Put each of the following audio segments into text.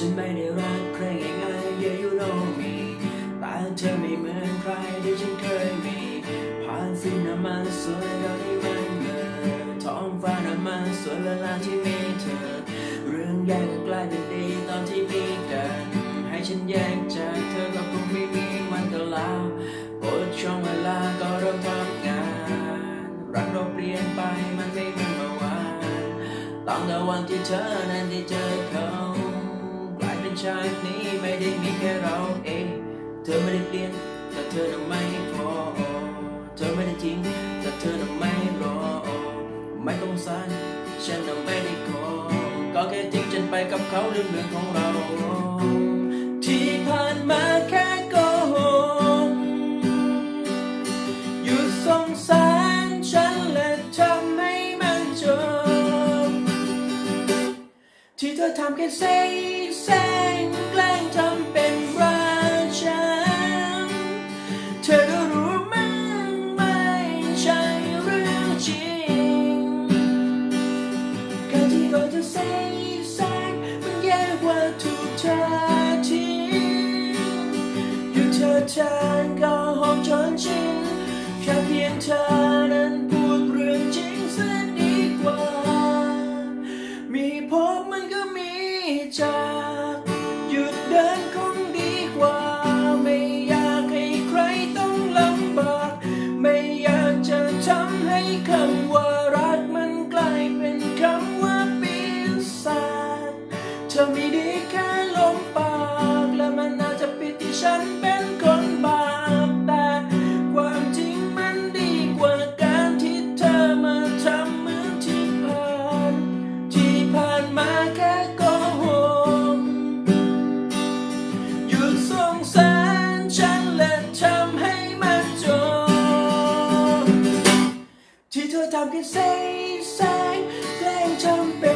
ฉันไม่ได้รักใครง่ายๆเยอะอยู่โลกนี้แต่เธอไม่เหมือนใครที่ฉันเคยมีผ่านสิ่งน้ำมันสวยเราได้มันเกิท้องฟ้าน้ำมันสวยเวลาที่มีเธอ เรื่องแย่ก็กลายเป็นดีตอนที่มีกันให้ฉันแยกจากเธอก็คงไม่มีวันก็แล้วอดช่องเวลาก็เริ่มทำงานรักเราเปลี่ยนไปมันไม่เหมือนเมื่อวานตั้งแต่วันที่เธอนั้นได้เจอเขา ชาตินี้ไม่ได้มีแค่เราเอง เธอไม่ได้เปลี่ยนแต่เธอน่ะไม่พอ เธอไม่ได้จริงแต่เธอน่ะไม่รอ ไม่ต้องสั่นฉันน่ะไม่ได้ขอ ก็แค่ทิ้งฉันไปกับเขาเรื่องเรื่องของเรา ที่ผ่านมา อทำแค่เซ่แซงแกล้งทำเป็นรักฉันเธอก็รู้มันไม่ใช่เรื่องจริงการที่เราจะเซ่แซงมันแย่กว่าถูกเธอทิ้งอยู่เธอทานก็หอมจนชินแค่เพียงเธอนั้น ดินคงดีกว่า ไม่อยากให้ใครต้องลำบาก ไม่อยากจะทำให้คำว่า หยุดสงสารฉันและทำให้มันจบที่เธอทำแค่เซ่แสงแกล้งทำเป็น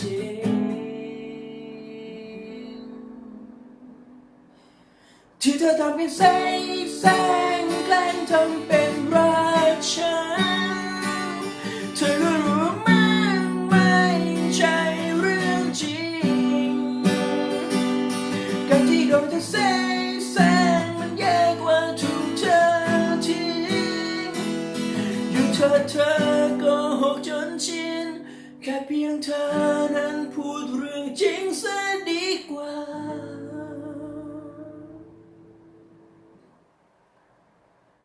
จริง ที่เธอทำเป็นแสงแสงแกล้งทำเป็นรักฉันเธอก็รู้ว่ามันไม่ใช่เรื่องจริงการที่โดนเธอแสงแสงมันแย่กว่าถูกเธอทิ้งอยู่เธอเธอก็หกจนชิน แค่เพียงเธอนั้นพูดเรื่องจริง